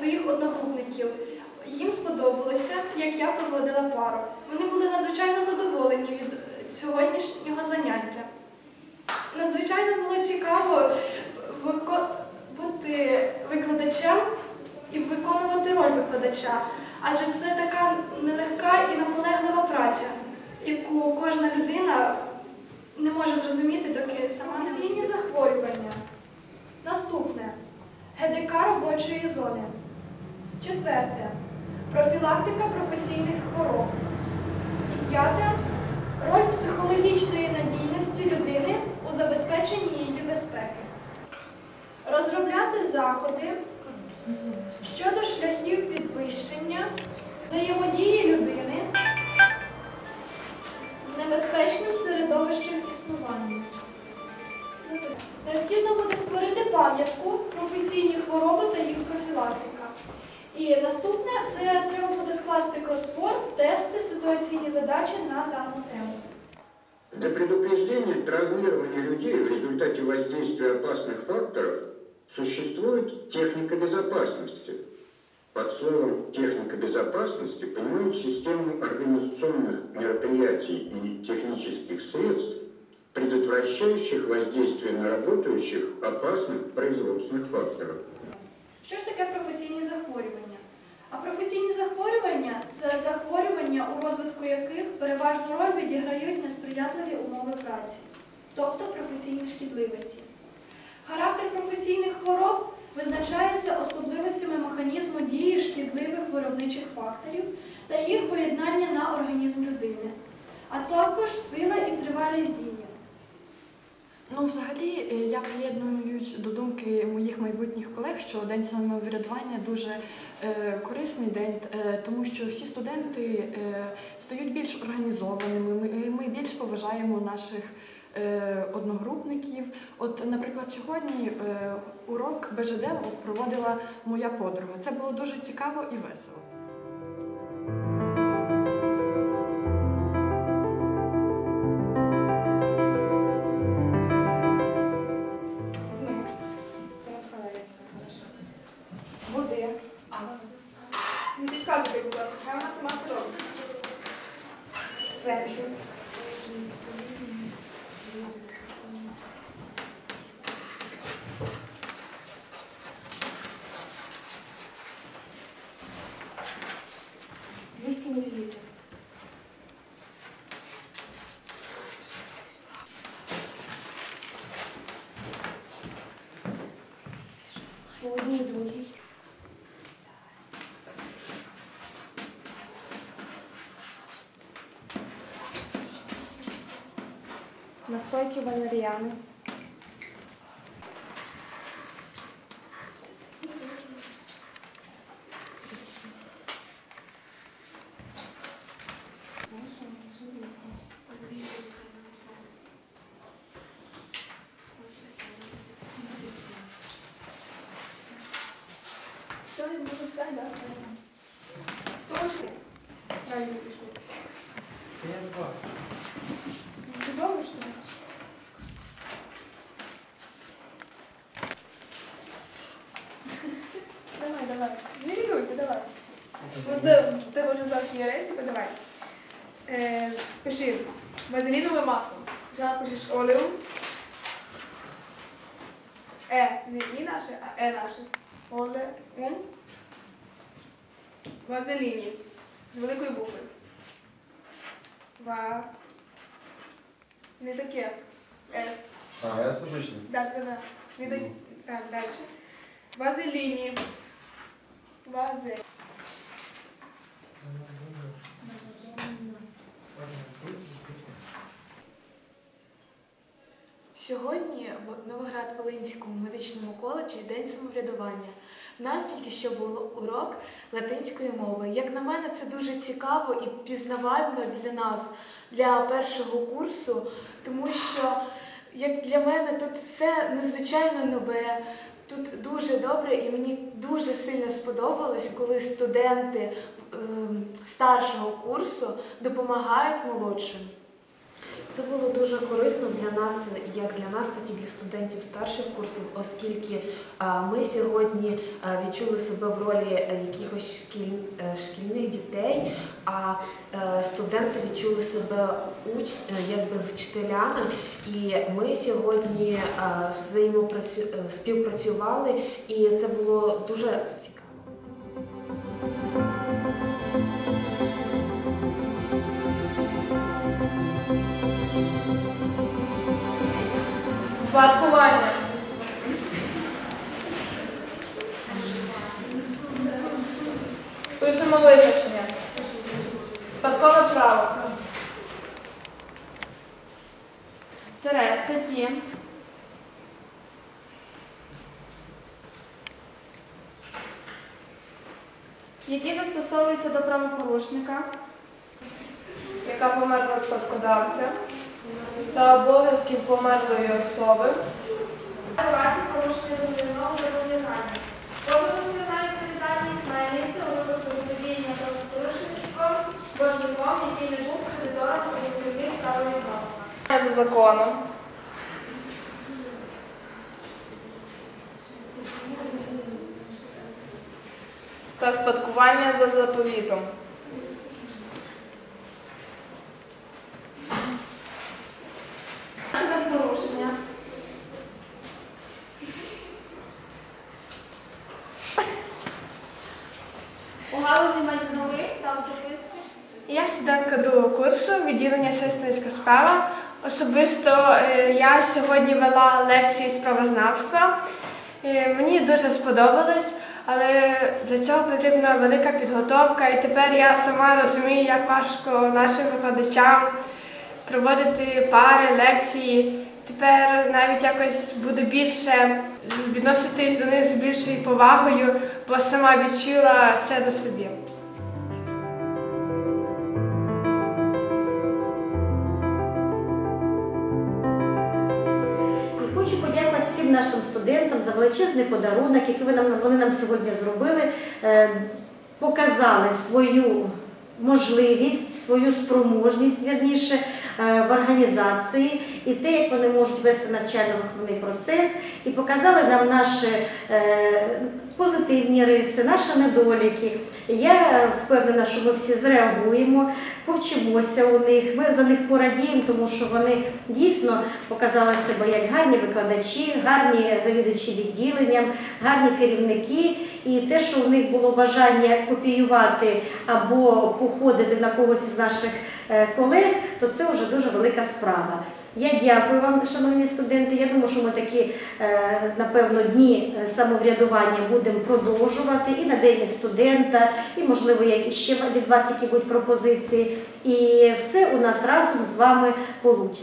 своїх одногрупників. Їм сподобалося, як я проводила пару. Вони були надзвичайно задоволені від е, сьогоднішнього заняття. Надзвичайно було цікаво бути викладачем і виконувати роль викладача, адже це така нелегка і наполеглива праця, яку кожна людина не може зрозуміти, доки сама не захворювання. Наступне ГДК робочої зони. Четверте профілактика професійних хвороб. І п'яте роль психологічної надійності людини у забезпеченні її безпеки. Розробляти заходи щодо шляхів підвищення взаємодії людини з небезпечним середовищем існування. Необхідно буде створити пам'ятку професійні хвороби та їх профілактика. І наступне це треба буде скласти кросворд, тести, ситуаційні задачі на дану тему. Для предупреждения травмирования людей в результате воздействия опасных факторов существует техника безопасности. Под словом «техника безопасности» понимают систему организационных мероприятий и технических средств, предотвращающих воздействие на работающих опасных производственных факторов. Що ж таке професійні захворювання? А професійні захворювання це захворювання, у розвитку яких переважну роль відіграють несприятливі умови праці, тобто професійні шкідливості. Характер професійних хвороб визначається особливостями механізму дії шкідливих виробничих факторів та їх поєднання на організм людини, а також сила і тривалість дії. Ну, взагалі, е, я приєднуюсь до думки моїх майбутніх колег, що день самоврядування дуже е, корисний день, е, тому що всі студенти стають більш організованими. Ми, більш поважаємо наших одногрупників. От, наприклад, сьогодні урок БЖД проводила моя подруга. Це було дуже цікаво і весело. Води. А. Не підказуйте, будь ласка, хай вона сама все робить. Фенхель. Двести миллилитров. Настойки валерьяны. Все, я могу сказать, да? Пишеш олеум. Е, не і наше, а е наше. Олеум. Вазеліні. З великої букви. Ва. Не таке. С. А, я обычно. Да, да, да. Не так. Так, дальше. Вазеліні. Вазе. Сьогодні в Новоград-Волинському медичному коледжі День самоврядування. У нас тільки що був урок латинської мови. Як на мене, це дуже цікаво і пізнавально для нас, для першого курсу, тому що, як для мене, тут все незвичайно нове. Тут дуже добре, і мені дуже сильно сподобалось, коли студенти ем, старшого курсу допомагають молодшим. Це було дуже корисно для нас, як для нас, так і для студентів старших курсів, оскільки ми сьогодні відчули себе в ролі е, якихось шкіль, е, шкільних дітей, а е, студенти відчули себе уч, якби вчителями. І ми сьогодні взаємопрацю, співпрацювали, і це було дуже цікаво. Спадкування. Пишемо визначення. Спадкове право. Тире це ті, які застосовуються до правопорушника, яка померла спадкодавця та обов'язків померлої особи. Порушення дозвільного зобов'язання. Кожна кримінальна відповідальність має місце у випадку заподіяння правопорушником, боржником, який не був кредитором у відповідних правовідносинах. За законом. Та спадкування за заповітом. Наслідок порушення. У галузі майнових та особистих Я студентка другого курсу відділення сестринська справа. Особисто е, я сьогодні вела лекцію з правознавства. Е, Мені дуже сподобалось, але для цього потрібна велика підготовка, і тепер я сама розумію, як важко нашим викладачам проводити пари, лекції. Тепер навіть якось буду більше відноситись до них з більшою повагою, бо сама відчула це до собі. Хочу подякувати всім нашим студентам за величезний подарунок, який ви нам, вони нам сьогодні зробили, Е, показали свою можливість, свою спроможність, вірніше, в організації і те, як вони можуть вести навчально-виховний процес, і показали нам наші е, позитивні риси, наші недоліки. Я впевнена, що ми всі зреагуємо, повчимося у них. Ми за них порадіємо, тому що вони дійсно показали себе як гарні викладачі, гарні завідувачі відділенням, гарні керівники. І те, що у них було бажання копіювати або походити на когось із наших е, колег, то це вже дуже велика справа. Я дякую вам, шановні студенти. Я думаю, що ми такі, е, напевно, дні е, самоврядування будемо продовжувати і на день студента, і, можливо, як ще від вас які будуть пропозиції. І все у нас разом з вами вийде.